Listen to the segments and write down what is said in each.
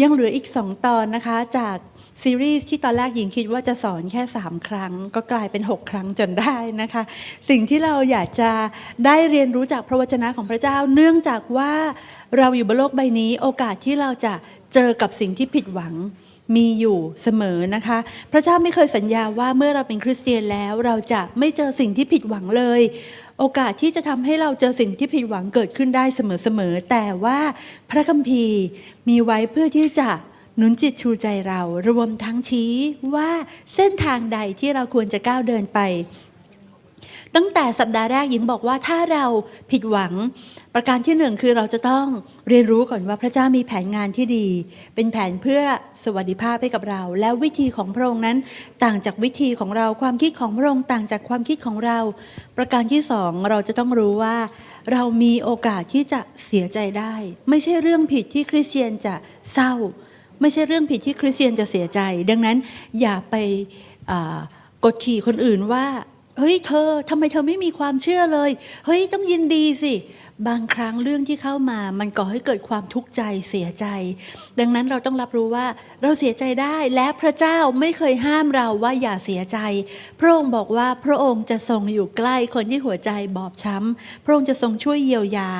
ยังเหลืออีกสองตอนนะคะจากซีรีส์ที่ตอนแรกหญิงคิดว่าจะสอนแค่ 3 ครั้ง ก็กลายเป็น 6 ครั้งจนได้นะคะ สิ่งที่เราอยากจะได้เรียนรู้จากพระวจนะของพระเจ้า เนื่องจากว่าเราอยู่บนโลกใบนี้ โอกาสที่เราจะเจอกับสิ่งที่ผิดหวังมีอยู่เสมอนะคะ พระเจ้าไม่เคยสัญญาว่าเมื่อเราเป็นคริสเตียนแล้ว เราจะไม่เจอสิ่งที่ผิดหวังเลย โอกาสที่จะทำให้เราเจอสิ่งที่ผิดหวังเกิดขึ้นได้เสมอๆ แต่ว่าพระคัมภีร์มีไว้เพื่อที่จะหนุนจิตชูใจเรารวมทั้งชี้ว่าเส้นทางใดที่เราควรจะก้าวเดินไป ตั้งแต่สัปดาห์แรกหญิงบอกว่าถ้าเราผิดหวัง ประการที่หนึ่งคือเราจะต้องเรียนรู้ก่อนว่าพระเจ้ามีแผนงานที่ดี เป็นแผนเพื่อสวัสดิภาพให้กับเรา แล้ววิธีของพระองค์นั้น ต่างจากวิธีของเราความคิดของพระองค์ต่างจากความคิดของเรา ประการที่สองเราจะต้องรู้ว่า เรามีโอกาสที่จะเสียใจได้ ไม่ใช่เรื่องผิดที่คริสเตียนจะเศร้า ไม่ใช่เรื่องผิดที่คริสเตียนจะเสียใจ ดังนั้นอย่าไปกดขี่คนอื่นว่า เฮ้ยเธอทำไมเธอไม่มีความเชื่อเลย เฮ้ยต้องยินดีสิ บางครั้งเรื่องที่เข้ามา มันก่อให้เกิดความทุกข์ใจเสียใจ ดังนั้นเราต้องรับรู้ว่าเราเสียใจได้และพระเจ้าไม่เคยห้ามเราว่าอย่าเสียใจ พระองค์บอกว่าพระองค์จะทรงอยู่ใกล้คนที่หัวใจบอบช้ำพระองค์จะทรงช่วยเยียวยา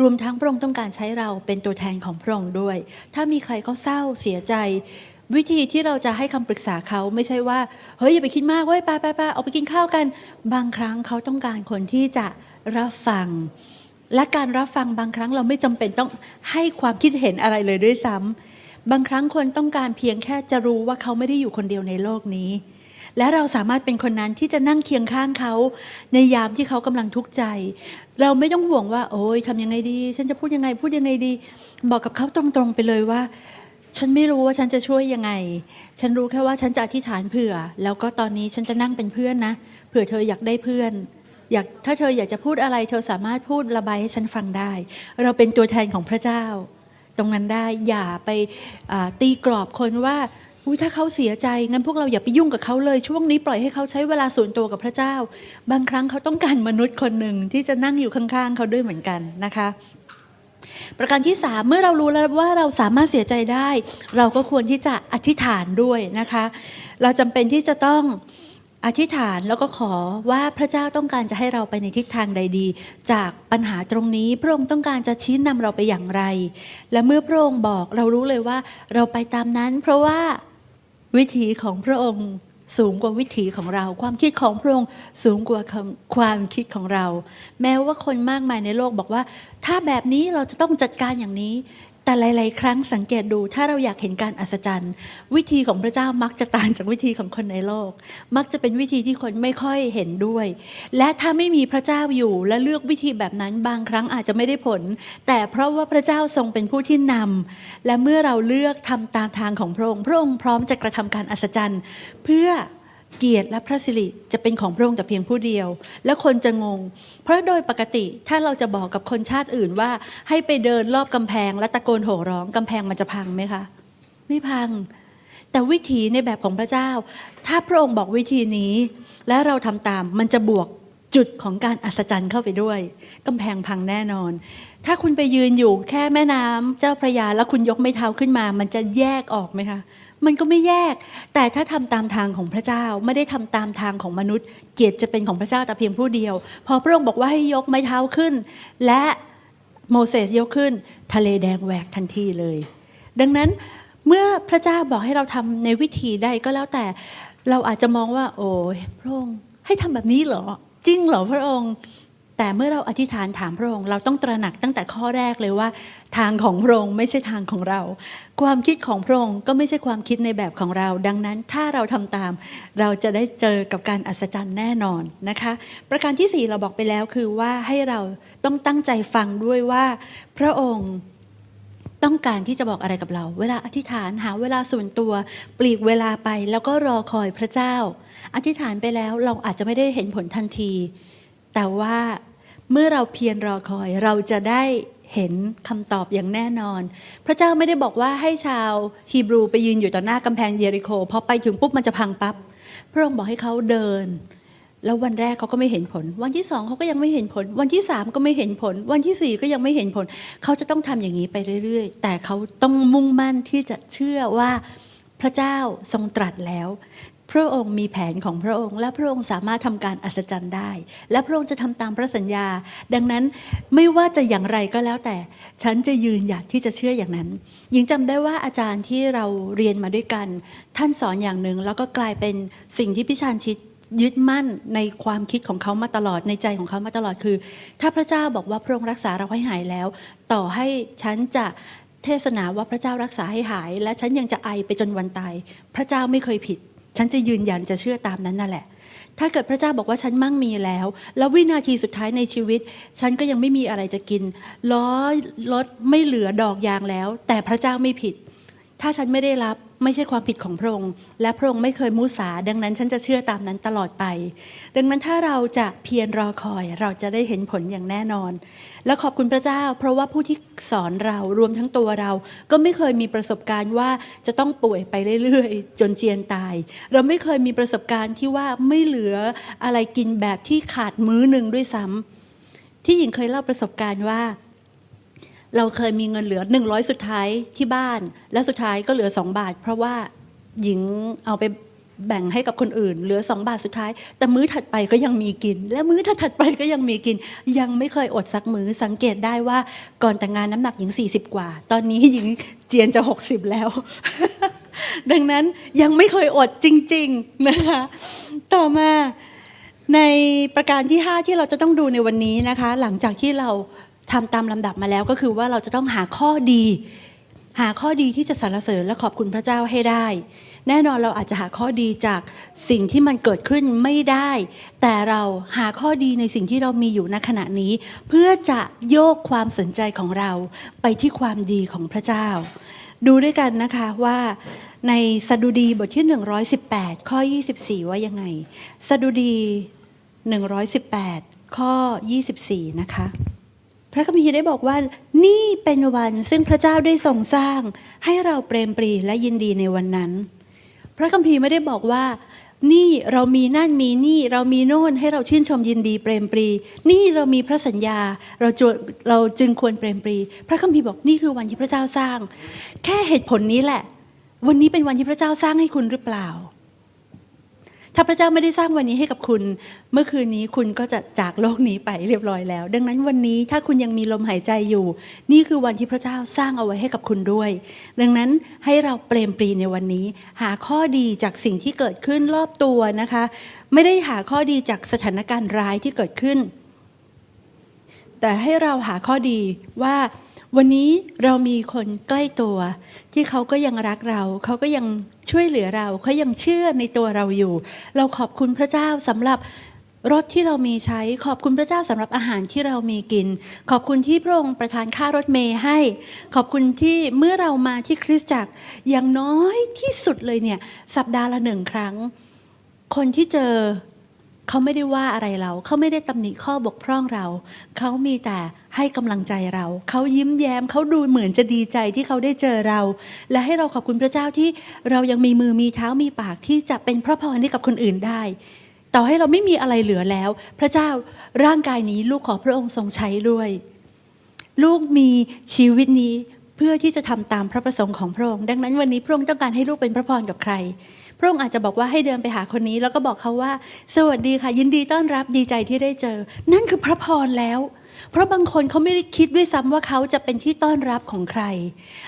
รวมทั้งพระองค์ต้องการใช้เราเป็นตัวแทนของพระองค์ด้วย ถ้ามีใครเขาเศร้าเสียใจ วิธีที่เราจะให้คำปรึกษาเขาไม่ใช่ว่า เฮ้ย อย่าไปคิดมากเว้ยไปไปไปออกไปกินข้าวกัน บางครั้งเขาต้องการคนที่จะรับฟัง และการรับฟังบางครั้งเราไม่จำเป็นต้องให้ความคิดเห็นอะไรเลยด้วยซ้ำบางครั้งคนต้องการเพียงแค่จะรู้ว่าเขาไม่ได้อยู่คนเดียวในโลกนี้ และเราสามารถเป็นคนนั้นที่จะนั่งเคียงข้างเขา ในยามที่เขากำลังทุกข์ใจ เราไม่ต้องห่วงว่า โอ้ยทำยังไงดี ฉันจะพูดยังไงพูดยังไงดี บอกกับเขาตรงๆไปเลยว่า ฉันไม่รู้ว่าฉันจะช่วยยังไง ฉันรู้แค่ว่าฉันจะอธิษฐานเผื่อ แล้วก็ตอนนี้ฉันจะนั่งเป็นเพื่อนนะ เผื่อเธออยากได้เพื่อน อยากถ้าเธออยากจะพูดอะไร เธอสามารถพูดระบายให้ฉันฟังได้ เราเป็นตัวแทนของพระเจ้า ตรงนั้นได้ อย่าไปตีกรอบคนว่าอุยถ้าเขาเสียใจงั้นพวกเราอย่าไปยุ่งกับเขาเลย ช่วงนี้ปล่อยให้เขาใช้เวลาส่วนตัวกับพระเจ้า บางครั้งเขาต้องการมนุษย์คนหนึ่งที่จะนั่งอยู่ข้างๆเขาด้วยเหมือนกันนะคะ ประการที่สามเมื่อเรารู้แล้วว่าเราสามารถเสียใจได้ เราก็ควรที่จะอธิษฐานด้วยนะคะ เราจำเป็นที่จะต้องอธิษฐานแล้วก็ขอว่าพระเจ้าต้องการจะให้เราไปในทิศทางใดดี จากปัญหาตรงนี้พระองค์ต้องการจะชี้นำเราไปอย่างไร และเมื่อพระองค์บอกเรารู้เลยว่าเราไปตามนั้น เพราะว่าวิถีของพระองค์ สูงกว่าวิถีของเรา ความคิดของพระองค์สูงกว่าความคิดของเรา แม้ว่าคนมากมายในโลกบอกว่า ถ้าแบบนี้เราจะต้องจัดการอย่างนี้ แต่หลาย ๆ ครั้งสังเกตดูถ้าเราอยากเห็นการอัศจรรย์ วิธีของพระเจ้ามักจะต่างจากวิธีของคนในโลก มักจะเป็นวิธีที่คนไม่ค่อยเห็นด้วย และถ้าไม่มีพระเจ้าอยู่และเลือกวิธีแบบนั้นบางครั้งอาจจะไม่ได้ผล แต่เพราะว่าพระเจ้าทรงเป็นผู้ที่นำและเมื่อเราเลือกทำตามทางของพระองค์พระองค์พร้อมจะกระทำการอัศจรรย์ เพื่อ เกียรติและพระสิริจะเป็นของพระองค์แต่เพียงผู้เดียว และคนจะงง เพราะโดยปกติถ้าเราจะบอกกับคนชาติอื่นว่า ให้ไปเดินรอบกำแพง และตะโกนโห่ร้องกำแพงมันจะพังไหมคะ ไม่พัง แต่วิถีในแบบของพระเจ้า ถ้าพระองค์บอกวิธีนี้ และเราทำตามมันจะบวกจุดของการอัศจรรย์เข้าไปด้วยกำแพงพังแน่นอน ถ้าคุณไปยืนอยู่แค่แม่น้ำเจ้าพระยาแล้วคุณยกไม้เท้าขึ้นมา มันจะแยกออกไหมคะ มันก็ไม่แยก แต่ถ้าทำตามทางของพระเจ้าไม่ได้ทำตามทางของมนุษย์ เกียรติจะเป็นของพระเจ้าแต่เพียงผู้เดียว พอพระองค์บอกว่าให้ยกไม้เท้าขึ้น และโมเสสยกขึ้น ทะเลแดงแหวกทันทีเลย ดังนั้นเมื่อพระเจ้าบอกให้เราทำในวิธีใดก็แล้วแต่เราอาจจะมองว่า โอ้ยพระองค์ให้ทำแบบนี้เหรอ จริงเหรอพระองค์ แต่เมื่อเราอธิษฐานถามพระองค์เราต้องตระหนักตั้งแต่ข้อแรกเลยว่า ทางของพระองค์ไม่ใช่ทางของเรา ความคิดของพระองค์ก็ไม่ใช่ความคิดในแบบของเรา ดังนั้นถ้าเราทำตาม เราจะได้เจอกับการอัศจรรย์แน่นอนนะคะ ประการที่สี่เราบอกไปแล้วคือว่าให้เราต้องตั้งใจฟังด้วยว่า พระองค์ต้องการที่จะบอกอะไรกับเรา เวลาอธิษฐานหาเวลาส่วนตัว ปลีกเวลาไปแล้วก็รอคอยพระเจ้า อธิษฐานไปแล้วเราอาจจะไม่ได้เห็นผลทันที แต่ว่าเมื่อเราเพียรรอคอยเราจะได้เห็นคำตอบอย่างแน่นอน พระเจ้าไม่ได้บอกว่าให้ชาวฮีบรูไปยืนอยู่ต่อหน้ากำแพงเยริโคพอไปถึงปุ๊บมันจะพังปับ๊บพระองค์บอกให้เขาเดิน แล้ววันแรกเขาก็ไม่เห็นผล วันที่สองเขาก็ยังไม่เห็นผล วันที่สามก็ไม่เห็นผล วันที่สี่ก็ยังไม่เห็นผล เขาจะต้องทำอย่างนี้ไปเรื่อย ๆ แต่เขาต้องมุ่งมั่นที่จะเชื่อว่าพระเจ้าทรงตรัสแล้ว พระองค์มีแผนของพระองค์ และพระองค์สามารถทำการอัศจรรย์ได้ และพระองค์จะทำตามพระสัญญา ดังนั้นไม่ว่าจะอย่างไรก็แล้วแต่ ฉันจะยืนหยัดที่จะเชื่ออย่างนั้นหญิงจำได้ว่าอาจารย์ที่เราเรียนมาด้วยกัน ท่านสอนอย่างหนึ่งแล้วก็กลายเป็นสิ่งที่พิชานชิตยึดมั่นในความคิดของเขามาตลอดในใจของเขามาตลอดคือ ถ้าพระเจ้าบอกว่าพระองค์รักษาเราให้หายแล้ว ต่อให้ฉันจะเทศนาว่าพระเจ้ารักษาให้หาย และฉันยังจะไอไปจนวันตาย พระเจ้าไม่เคยผิด ฉันจะยืนยันจะเชื่อตามนั้นนั่นแหละ ถ้าเกิดพระเจ้าบอกว่าฉันมั่งมีแล้ว แล้ววินาทีสุดท้ายในชีวิต ฉันก็ยังไม่มีอะไรจะกิน ล้อรถไม่เหลือดอกยางแล้ว แต่พระเจ้าไม่ผิด ถ้าฉันไม่ได้รับ ไม่ใช่ความผิดของพระองค์ และพระองค์ไม่เคยมุสา ดังนั้นฉันจะเชื่อตามนั้นตลอดไป ดังนั้นถ้าเราจะเพียรรอคอย เราจะได้เห็นผลอย่างแน่นอน และขอบคุณพระเจ้า เพราะว่าผู้ที่สอนเรารวมทั้งตัวเรา ก็ไม่เคยมีประสบการณ์ว่าจะต้องป่วยไปเรื่อยๆ จนเจียนตาย เราไม่เคยมีประสบการณ์ที่ว่าไม่เหลืออะไรกินแบบที่ขาดมื้อหนึ่งด้วยซ้ำที่หญิงเคยเล่าประสบการณ์ว่า เราเคยมีเงินเหลือ 100 สุดท้ายที่บ้าน และสุดท้ายก็เหลือ 2 บาท เพราะว่าหญิงเอาไปแบ่งให้กับคนอื่น เหลือ 2 บาทสุดท้าย แต่มื้อถัดไปก็ยังมีกิน และมื้อถัดไปก็ยังมีกิน ยังไม่เคยอดสักมื้อสังเกตได้ว่าก่อนแต่งงานน้ำหนักหญิง 40 กว่า ตอนนี้หญิงเจียนจะ 60 แล้ว ดังนั้นยังไม่เคยอดจริง ๆนะคะ ต่อมาในประการที่ 5 ที่เราจะต้องดูในวันนี้นะคะ หลังจากที่เรา ทำตามลำดับมาแล้วก็คือว่าเราจะต้องหาข้อดี หาข้อดีที่จะสรรเสริญและขอบคุณพระเจ้าให้ได้ แน่นอนเราอาจจะหาข้อดีจากสิ่งที่มันเกิดขึ้นไม่ได้ แต่เราหาข้อดีในสิ่งที่เรามีอยู่ณขณะนี้ เพื่อจะโยกความสนใจของเราไปที่ความดีของพระเจ้า ดูด้วยกันนะคะว่าในสดุดีบทที่ 118 ข้อ 24 ว่ายังไง สดุดี 118 ข้อ 24 นะคะ ระคัมภีร์ได้บอกว่านี่เป็นวันซึ่งพระเจ้าได้ทรงสร้าง ให้เราเปรมปรีและยินดีในวันนั้น พระคัมภีร์ไม่ได้บอกว่า นี่เรามีนั่นมีนี่เรามีโน่นให้เราชื่นชมยินดีเปรมปรี นี่เรามีพระสัญญาเราจเราจึงควรเปรมปรี พระคัมภีร์บอกนี่คือวันที่พระเจ้าสร้าง แค่เหตุผลนี้แหละ วันนี้เป็นวันที่พระเจ้าสร้างให้คุณหรือเปล่า ถ้าพระเจ้าไม่ได้สร้างวันนี้ให้กับคุณ เมื่อคืนนี้คุณก็จะจากโลกนี้ไปเรียบร้อยแล้ว ดังนั้นวันนี้ถ้าคุณยังมีลมหายใจอยู่ นี่คือวันที่พระเจ้าสร้างเอาไว้ให้กับคุณด้วย ดังนั้นให้เราเปรมปรีในวันนี้ หาข้อดีจากสิ่งที่เกิดขึ้นรอบตัวนะคะ ไม่ได้หาข้อดีจากสถานการณ์ร้ายที่เกิดขึ้น แต่ให้เราหาข้อดีว่า วันนี้เรามีคนใกล้ตัว ที่เขาก็ยังรักเรา เขาก็ยังช่วยเหลือเราเขายังเชื่อในตัวเราอยู่ เราขอบคุณพระเจ้าสำหรับรถที่เรามีใช้ขอบคุณพระเจ้าสำหรับอาหารที่เรามีกิน ขอบคุณที่พระองค์ประทานค่ารถเมย์ให้ ขอบคุณที่เมื่อเรามาที่คริสตจักรอย่างน้อยที่สุดเลยเนี่ยสัปดาห์ละหนึ่งครั้ง คนที่เจอ เขาไม่ได้ว่าอะไรเรา เขาไม่ได้ตำหนิข้อบกพร่องเรา เขามีแต่ให้กำลังใจเรา เขายิ้มแย้ม เขาดูเหมือนจะดีใจที่เขาได้เจอเรา และให้เราขอบคุณพระเจ้าที่เรายังมีมือมีเท้ามีปากที่จะเป็นพระพรให้กับคนอื่นได้ ต่อให้เราไม่มีอะไรเหลือแล้ว พระเจ้าร่างกายนี้ลูกขอพระองค์ทรงใช้ด้วย ลูกมีชีวิตนี้เพื่อที่จะทำตามพระประสงค์ของพระองค์ ดังนั้นวันนี้พระองค์ต้องการให้ลูกเป็นพระพรกับใคร พระองค์อาจจะบอกว่าให้เดินไปหาคนนี้ แล้วก็บอกเขาว่า สวัสดีค่ะ ยินดีต้อนรับดีใจที่ได้เจอ นั่นคือพระพรแล้ว เพราะบางคนเขาไม่ได้คิดด้วยซ้ำว่าเขาจะเป็นที่ต้อนรับของใคร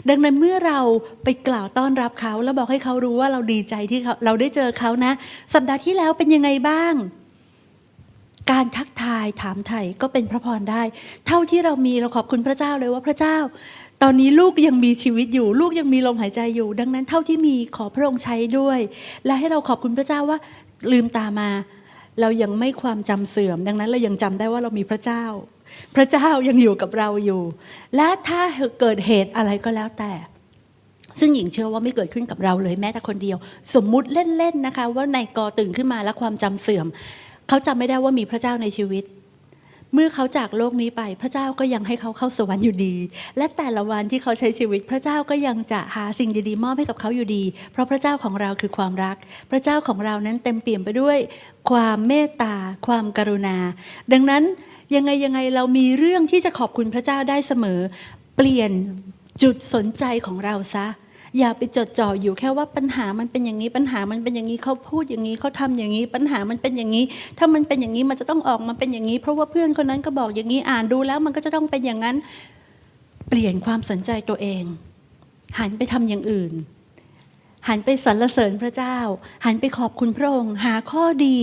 ดังนั้นเมื่อเราไปกล่าวต้อนรับเขา แล้วบอกให้เขารู้ว่าเราดีใจที่เราได้เจอเขานะ สัปดาห์ที่แล้วเป็นยังไงบ้าง การทักทายถามไถ่ก็เป็นพระพรได้ เท่าที่เรามีเราขอบคุณพระเจ้าเลยว่าพระเจ้า ตอนนี้ลูกยังมีชีวิตอยู่ ลูกยังมีลมหายใจอยู่ ดังนั้นเท่าที่มีขอพระองค์ใช้ด้วย และให้เราขอบคุณพระเจ้าว่าลืมตามา เรายังไม่ความจำเสื่อม ดังนั้นเรายังจำได้ว่าเรามีพระเจ้า พระเจ้ายังอยู่กับเราอยู่ และถ้าเกิดเหตุอะไรก็แล้วแต่ซึ่งหญิงเชื่อว่าไม่เกิดขึ้นกับเราเลยแม้แต่คนเดียว สมมุติเล่นๆนะคะ ว่านายกอตื่นขึ้นมาแล้วความจำเสื่อม เขาจำไม่ได้ว่ามีพระเจ้าในชีวิต เมื่อเขาจากโลกนี้ไป พระเจ้าก็ยังให้เขาเข้าสวรรค์อยู่ดี และแต่ละวันที่เขาใช้ชีวิต พระเจ้าก็ยังจะหาสิ่งดีๆมอบให้กับเขาอยู่ดี เพราะพระเจ้าของเราคือความรัก พระเจ้าของเรานั้นเต็มเปี่ยมไปด้วย ความเมตตา ความกรุณา ดังนั้นยังไงยังไงเรามีเรื่องที่จะขอบคุณพระเจ้าได้เสมอ เปลี่ยนจุดสนใจของเราซะ อย่าไปจดจ่ออยู่แค่ว่าปัญหามันเป็นอย่างนี้ปัญหามันเป็นอย่างนี้เขาพูดอย่างนี้เขาทำอย่างนี้ ปัญหามันเป็นอย่างนี้ ถ้ามันเป็นอย่างนี้มันจะต้องออกมาเป็นอย่างนี้ เพราะว่าเพื่อนคนนั้นก็บอกอย่างนี้อ่านดูแล้วมันก็จะต้องเป็นอย่างนั้น เปลี่ยนความสนใจตัวเอง หันไปทำอย่างอื่น หันไปสรรเสริญพระเจ้า หันไปขอบคุณพระองค์ หาข้อดี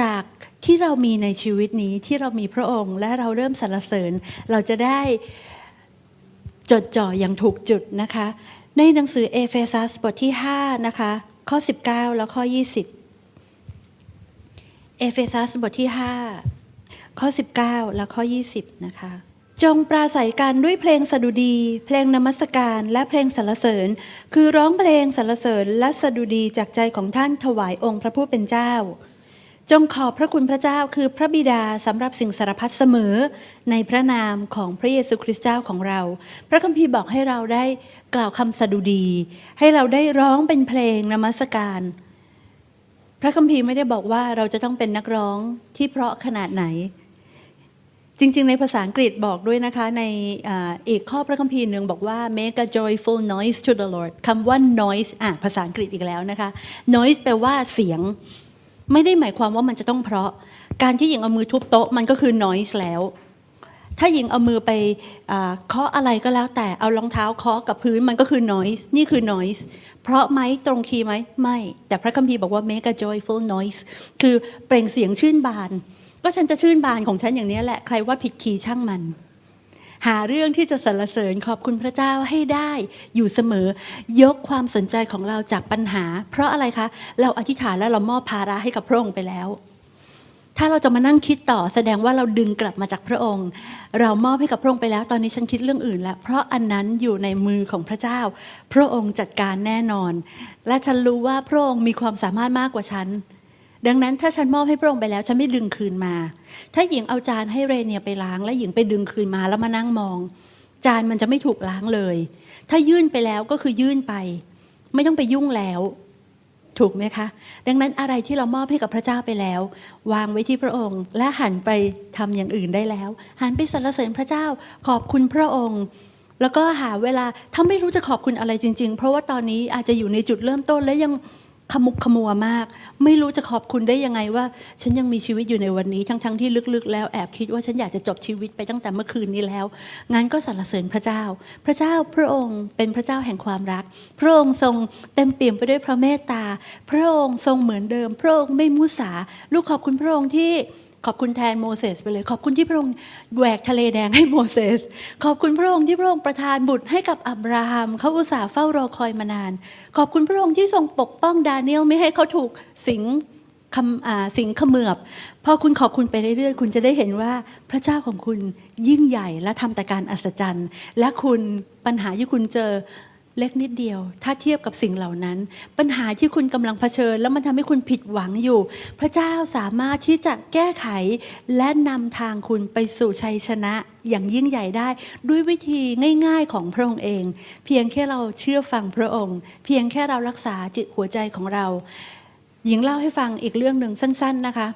จากที่เรามีในชีวิตนี้ที่เรามีพระองค์ และเราเริ่มสรรเสริญเราจะได้จดจ่ออย่างถูกจุดนะคะ ในหนังสือเอเฟซัสบทที่5นะคะข้อ 19 แล้วข้อ 20 เอเฟซัสบทที่ 5 ข้อ 19 และข้อ 20 นะคะ จงปราศัยกันด้วยเพลงสดุดี เพลงนมัสการและเพลงสรรเสริญ คือร้องเพลงสรรเสริญและสดุดีจากใจของท่านถวายองค์พระผู้เป็นเจ้า จงขอบพระคุณพระเจ้าคือพระบิดาสำหรับสิ่งสารพัดเสมอ ในพระนามของพระเยซูคริสต์เจ้าของเรา พระคัมภีร์บอกให้เราได้กล่าวคำสดุดี ให้เราได้ร้องเป็นเพลงนมัสการ พระคัมภีร์ไม่ได้บอกว่าเราจะต้องเป็นนักร้องที่เพราะขนาดไหน จริงๆ ในภาษาอังกฤษบอกด้วยนะคะ ในอีกข้อพระคัมภีร์หนึ่งบอกว่า make a joyful noise to the Lord คำว่า noise อะภาษาอังกฤษอีกแล้วนะคะ noise แปลว่าเสียง ไม่ได้หมายความว่ามันจะต้องเพราะ การที่หญิงเอามือทุบโต๊ะมันก็คือ noise แล้ว ถ้าหญิงเอามือไปเคาะอะไรก็แล้วแต่เอารองเท้าเคาะกับพื้นมันก็คือ noise นี่คือ noise เพราะไหมตรงคีย์ไหมไม่ แต่พระคัมภีร์บอกว่า make a joyful noise คือเปล่งเสียงชื่นบาน ก็ฉันจะชื่นบานของฉันอย่างนี้แหละใครว่าผิดคีย์ช่างมัน หาเรื่องที่จะสรรเสริญขอบคุณพระเจ้าให้ได้อยู่เสมอ ยกความสนใจของเราจากปัญหา เพราะอะไรคะ เราอธิษฐานแล้วเรามอบภาระให้กับพระองค์ไปแล้ว ถ้าเราจะมานั่งคิดต่อแสดงว่าเราดึงกลับมาจากพระองค์ เรามอบให้กับพระองค์ไปแล้ว ตอนนี้ฉันคิดเรื่องอื่นแล้ว เพราะอันนั้นอยู่ในมือของพระเจ้า พระองค์จัดการแน่นอน และฉันรู้ว่าพระองค์มีความสามารถมากกว่าฉัน ดังนั้นถ้าฉันมอบให้พระองค์ไปแล้ว ฉันไม่ดึงคืนมา ถ้าหญิงเอาจานให้เรเนียไปล้าง แล้วหญิงไปดึงคืนมาแล้วมานั่งมอง จานมันจะไม่ถูกล้างเลย ถ้ายื่นไปแล้วก็คือยื่นไป ไม่ต้องไปยุ่งแล้ว ถูกไหมคะ ดังนั้นอะไรที่เรามอบให้กับพระเจ้าไปแล้ว วางไว้ที่พระองค์ และหันไปทำอย่างอื่นได้แล้ว หันไปสรรเสริญพระเจ้า ขอบคุณพระองค์แล้วก็หาเวลาถ้าไม่รู้จะขอบคุณอะไรจริง ๆ เพราะว่าตอนนี้อาจจะอยู่ในจุดเริ่มต้นและยัง ขมุกขมัวมาก ไม่รู้จะขอบคุณได้ยังไงว่า ฉันยังมีชีวิตอยู่ในวันนี้ ทั้งๆที่ลึกๆ แล้วแอบคิดว่าฉันอยากจะจบชีวิตไปตั้งแต่เมื่อคืนนี้แล้วงั้นก็สรรเสริญพระเจ้า พระเจ้าพระองค์เป็นพระเจ้าแห่งความรัก พระองค์ทรงเต็มเปี่ยมไปด้วยพระเมตตา พระองค์ทรงเหมือนเดิม พระองค์ไม่มุสา ลูกขอบคุณพระองค์ที่ ขอบคุณแทนโมเสสไปเลย ขอบคุณที่พระองค์แหวกทะเลแดงให้โมเสส ขอบคุณพระองค์ที่พระองค์ประทานบุตรให้กับอับราฮัมเขาอุตส่าห์เฝ้ารอคอยมานาน ขอบคุณพระองค์ที่ทรงปกป้องดาเนียลไม่ให้เขาถูกสิงคำสิงขมือบพอคุณขอบคุณไปเรื่อยๆ คุณจะได้เห็นว่าพระเจ้าของคุณยิ่งใหญ่และทำแต่การอัศจรรย์ และคุณปัญหาที่คุณเจอ เล็กนิดเดียว ถ้าเทียบกับสิ่งเหล่านั้น ปัญหาที่คุณกำลังเผชิญ แล้วมันทำให้คุณผิดหวังอยู่ พระเจ้าสามารถที่จะแก้ไข และนำทางคุณไปสู่ชัยชนะอย่างยิ่งใหญ่ได้ ด้วยวิธีง่าย ๆของพระองค์เอง เพียงแค่เราเชื่อฟังพระองค์ เพียงแค่เรารักษาจิตหัวใจของเรา หญิงเล่าให้ฟังอีกเรื่องหนึ่งสั้น ๆนะคะ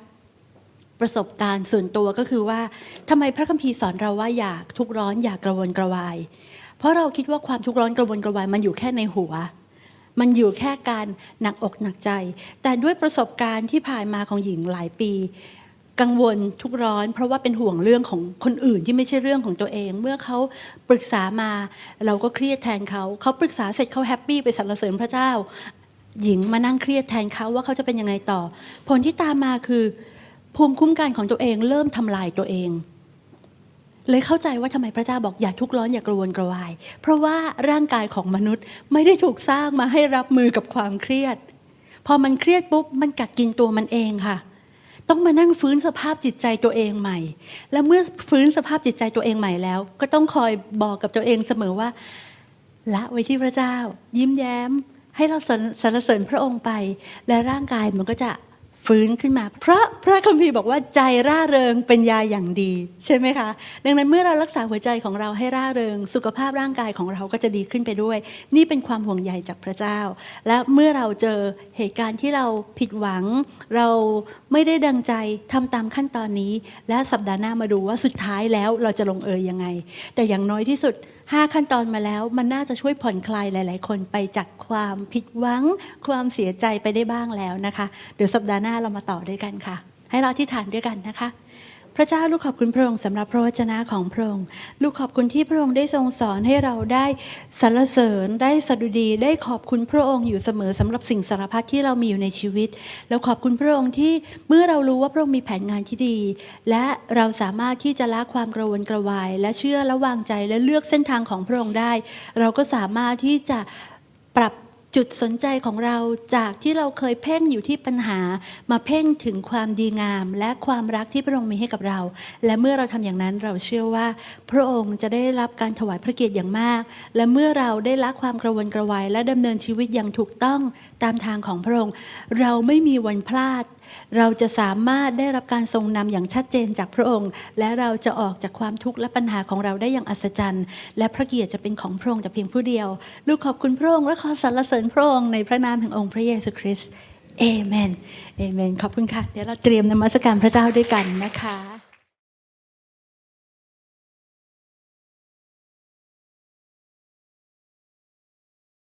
ประสบการณ์ส่วนตัวก็คือว่าทำไมพระคัมภีร์สอนเราว่าอยากทุกข์ร้อนอยากกระวนกระวาย เพราะเราคิดว่าความทุกข์ร้อนกระวนกระวายมันอยู่แค่ในหัว มันอยู่แค่การหนักอกหนักใจ แต่ด้วยประสบการณ์ที่ผ่านมาของหญิงหลายปี กังวลทุกข์ร้อน เพราะว่าเป็นห่วงเรื่องของคนอื่นที่ไม่ใช่เรื่องของตัวเอง เมื่อเขาปรึกษามา เราก็เครียดแทนเขาเขาปรึกษาเสร็จเขาแฮปปี้ไปสรรเสริญพระเจ้า หญิงมานั่งเครียดแทนเขาว่าเขาจะเป็นยังไงต่อ ผลที่ตามมาคือ ภูมิคุ้มกันของตัวเอง เริ่มทำลายตัวเอง เลยเข้าใจว่าทำไมพระเจ้าบอกอย่าทุกข์ร้อนอย่ากระวนกระวาย เพราะว่าร่างกายของมนุษย์ไม่ได้ถูกสร้างมาให้รับมือกับความเครียด พอมันเครียดปุ๊บมันกัดกินตัวมันเองค่ะ ต้องมานั่งฟื้นสภาพจิตใจตัวเองใหม่ แล้วเมื่อฟื้นสภาพจิตใจตัวเองใหม่แล้ว ก็ต้องคอยบอกกับตัวเองเสมอว่าละไว้ที่พระเจ้า ยิ้มแย้ม ให้เราสรรเสริญพระองค์ไป และร่างกายมันก็จะ ฟื้นขึ้นมา เพราะพระคัมภีร์บอกว่าใจร่าเริงเป็นยาอย่างดี ใช่ไหมคะ ดังนั้นเมื่อเรารักษาหัวใจของเราให้ร่าเริง สุขภาพร่างกายของเราก็จะดีขึ้นไปด้วย นี่เป็นความห่วงใยจากพระเจ้า และเมื่อเราเจอเหตุการณ์ที่เราผิดหวัง เราไม่ได้ดังใจทำตามขั้นตอนนี้ และสัปดาห์หน้ามาดูว่าสุดท้ายแล้วเราจะลงเอยยังไง แต่อย่างน้อยที่สุด 5 ขั้นตอนมาแล้วมันน่าจะช่วยผ่อนคลายหลาย ๆ คนไปจากความผิดหวัง ความเสียใจไปได้บ้างแล้วนะคะ เดี๋ยวสัปดาห์หน้าเรามาต่อด้วยกันค่ะ ให้เราที่ฐานด้วยกันนะคะ พระเจ้าลูกขอบคุณพระองค์สำหรับพระวจนะของพระองค์ ลูกขอบคุณที่พระองค์ได้ทรงสอนให้เราได้สรรเสริญได้สดุดีได้ขอบคุณพระองค์อยู่เสมอสำหรับสิ่งสารพัดที่เรามีอยู่ในชีวิต แล้วขอบคุณพระองค์ที่เมื่อเรารู้ว่าพระองค์มีแผนงานที่ดี และเราสามารถที่จะละความกระวนกระวาย และเชื่อและวางใจและเลือกเส้นทางของพระองค์ได้ เราก็สามารถที่จะปรับ จุดสนใจของเราจากที่เราเคยเพ่งอยู่ที่ปัญหา มาเพ่งถึงความดีงาม และความรักที่พระองค์มีให้กับเรา และเมื่อเราทำอย่างนั้นเราเชื่อว่า พระองค์จะได้รับการถวายพระเกียรติอย่างมาก และเมื่อเราได้ละความกระวนกระวายและดำเนินชีวิตอย่างถูกต้องตามทางของพระองค์ เราไม่มีวันพลาด เราจะสามารถได้รับการทรงนำอย่างชัดเจนจากพระองค์ และเราจะออกจากความทุกข์และปัญหาของเราได้อย่างอัศจรรย์ และพระเกียรติจะเป็นของพระองค์แต่เพียงผู้เดียว ลูกขอบคุณพระองค์และขอสรรเสริญพระองค์ในพระนามแห่งองค์พระเยซูคริสต์เอเมนเอเมน ขอบคุณค่ะ เดี๋ยวเราเตรียมนมัสการพระเจ้าด้วยกันนะคะ